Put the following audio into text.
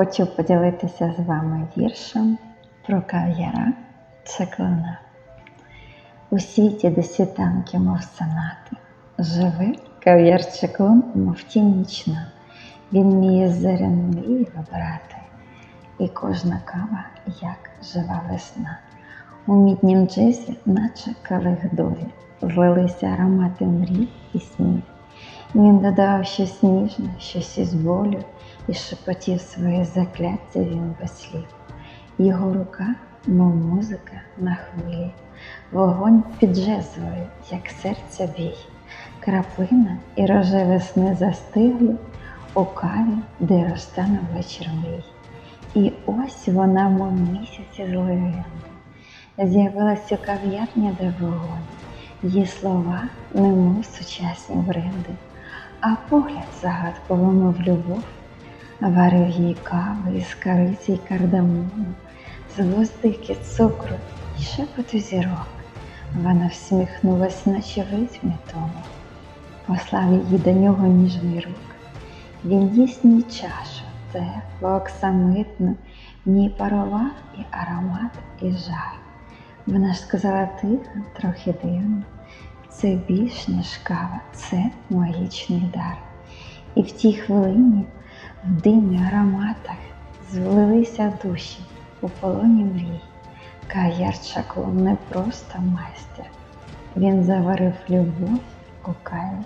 Хочу поділитися з вами віршем про кав'яра Чеклуна. У світі, де світанки, мов сонати, живе кав'яр Чеклун, мов тінь нічна. Він вміє зоряну мрію вибирати, і кожна кава, як жива весна. У міднім джезі, наче калих долі, злилися аромати мрій і снів. Він додав щось ніжне, щось із болю, і шепотів своє закляття він без слів. Його рука, мов музика на хвилі, вогонь під жезвою, як серця бій, краплина і рожеве сни застигли у каві, де розтанув вечір мрій. І ось вона, мов місяць із легенди, з'явилась у кав'ярня, де вогонь. Її слова, немов сучасні бренди, а погляд загадково, мов любов, варив їй каву із кориці й кардамону, з гвоздики, цукру і шепоту зірок. Вона всміхнулась, наче витьмі тому, послав її до нього ніжний рук. Він їсть їй чашу, теплу, оксамитну, в ній парував і аромат, і жар. Вона ж сказала тихо, трохи дивно. Це більш ніж кава, це магічний дар. І в тій хвилині, в димі ароматах, звелилися душі у полоні мрій. Каяр Чаклун не просто майстер, він заварив любов у каві